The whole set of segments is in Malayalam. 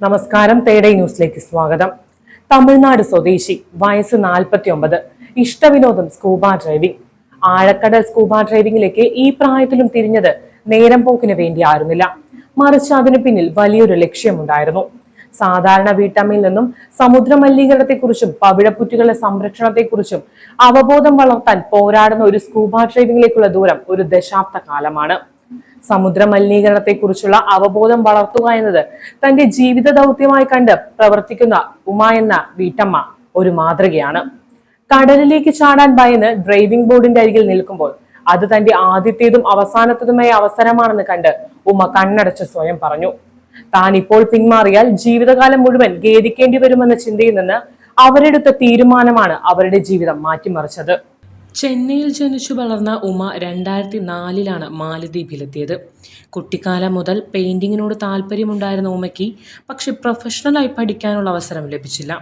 നമസ്കാരം തേടൈ ന്യൂസിലേക്ക് സ്വാഗതം. തമിഴ്നാട് സ്വദേശി വയസ്സ് നാൽപ്പത്തി ഒമ്പത് ഇഷ്ടവിനോദം സ്കൂബ ഡ്രൈവിംഗ്. ആഴക്കടൽ സ്കൂബ ഡ്രൈവിംഗിലേക്ക് ഈ പ്രായത്തിലും തിരിഞ്ഞത് നേരം പോക്കിന് വേണ്ടി ആയിരുന്നില്ല. മറിച്ച് അതിനു പിന്നിൽ വലിയൊരു ലക്ഷ്യമുണ്ടായിരുന്നു. സാധാരണ വീട്ടമ്മയിൽ നിന്നും സമുദ്ര മലിനീകരണത്തെക്കുറിച്ചും പവിഴപ്പുറ്റുകളുടെ സംരക്ഷണത്തെക്കുറിച്ചും അവബോധം വളർത്താൻ പോരാടുന്ന ഒരു സ്കൂബ ഡ്രൈവിംഗിലേക്കുള്ള ദൂരം ഒരു ദശാബ്ദ കാലമാണ്. സമുദ്ര മലിനീകരണത്തെക്കുറിച്ചുള്ള അവബോധം വളർത്തുക എന്നത് തന്റെ ജീവിത ദൗത്യമായി കണ്ട് പ്രവർത്തിക്കുന്ന ഉമ എന്ന വീട്ടമ്മ ഒരു മാതൃകയാണ്. കടലിലേക്ക് ചാടാൻ ഭയന്ന് ഡ്രൈവിംഗ് ബോർഡിന്റെ അരികിൽ നിൽക്കുമ്പോൾ അത് തന്റെ ആദ്യത്തേതും അവസാനത്തേതുമായ അവസരമാണെന്ന് കണ്ട് ഉമ കണ്ണടച്ച് സ്വയം പറഞ്ഞു. താൻ ഇപ്പോൾ പിന്മാറിയാൽ ജീവിതകാലം മുഴുവൻ ഖേദിക്കേണ്ടി വരുമെന്ന ചിന്തയിൽ നിന്ന് അവരെടുത്ത തീരുമാനമാണ് അവരുടെ ജീവിതം മാറ്റിമറിച്ചത്. ചെന്നൈയിൽ ജനിച്ചു വളർന്ന ഉമ രണ്ടായിരത്തി നാലിലാണ് മാലദ്വീപിലെത്തിയത്. കുട്ടിക്കാലം മുതൽ പെയിന്റിങ്ങിനോട് താല്പര്യമുണ്ടായിരുന്ന ഉമയ്ക്ക് പക്ഷെ പ്രൊഫഷണലായി പഠിക്കാനുള്ള അവസരം ലഭിച്ചില്ല.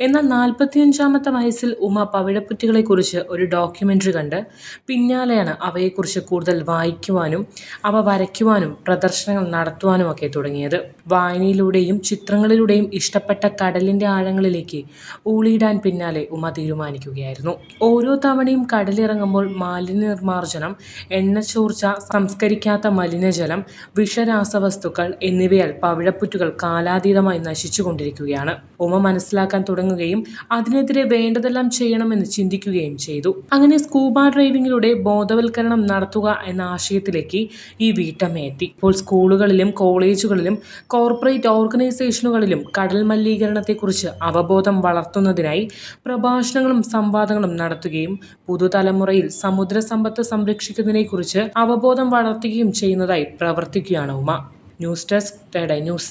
എന്നാൽ നാൽപ്പത്തിയഞ്ചാമത്തെ വയസ്സിൽ ഉമ പവിഴപ്പുറ്റുകളെക്കുറിച്ച് ഒരു ഡോക്യുമെന്ററി കണ്ട് പിന്നാലെയാണ് അവയെക്കുറിച്ച് കൂടുതൽ വായിക്കുവാനും അവ വരയ്ക്കുവാനും പ്രദർശനങ്ങൾ നടത്തുവാനും ഒക്കെ തുടങ്ങിയത്. വായനയിലൂടെയും ചിത്രങ്ങളിലൂടെയും ഇഷ്ടപ്പെട്ട കടലിന്റെ ആഴങ്ങളിലേക്ക് ഊളിയിടാൻ പിന്നാലെ ഉമ തീരുമാനിക്കുകയായിരുന്നു. ഓരോ തവണയും കടലിറങ്ങുമ്പോൾ മാലിന്യ എണ്ണ എണ്ണച്ചോർച്ച സംസ്കരിക്കാത്ത മലിനജലം വിഷരാസവസ്തുക്കൾ എന്നിവയാൽ പവിഴപ്പുറ്റുകൾ കാലാതീതമായി നശിച്ചുകൊണ്ടിരിക്കുകയാണ്. ഉമ മനസ്സിലാക്കാൻ തുടങ്ങുകയും അതിനെതിരെ വേണ്ടതെല്ലാം ചെയ്യണമെന്ന് ചിന്തിക്കുകയും ചെയ്തു. അങ്ങനെ സ്കൂബ ഡ്രൈവിംഗിലൂടെ ബോധവൽക്കരണം നടത്തുക എന്ന ആശയത്തിലേക്ക് ഈ വീട്ടമ്മ എത്തി. ഇപ്പോൾ സ്കൂളുകളിലും കോളേജുകളിലും കോർപ്പറേറ്റ് ഓർഗനൈസേഷനുകളിലും കടൽ മലിനീകരണത്തെക്കുറിച്ച് അവബോധം വളർത്തുന്നതിനായി പ്രഭാഷണങ്ങളും സംവാദങ്ങളും നടത്തുകയും പുതുതലമുറയിൽ സമുദ്ര സമ്പത്ത് സംരക്ഷിക്കുന്നതിനെക്കുറിച്ച് അവബോധം വളർത്തുകയും ചെയ്യുന്നതായി പ്രവർത്തിക്കുകയാണ് ഉമ. ന്യൂസ് ഡെസ്ക് തേടൈ ന്യൂസ്.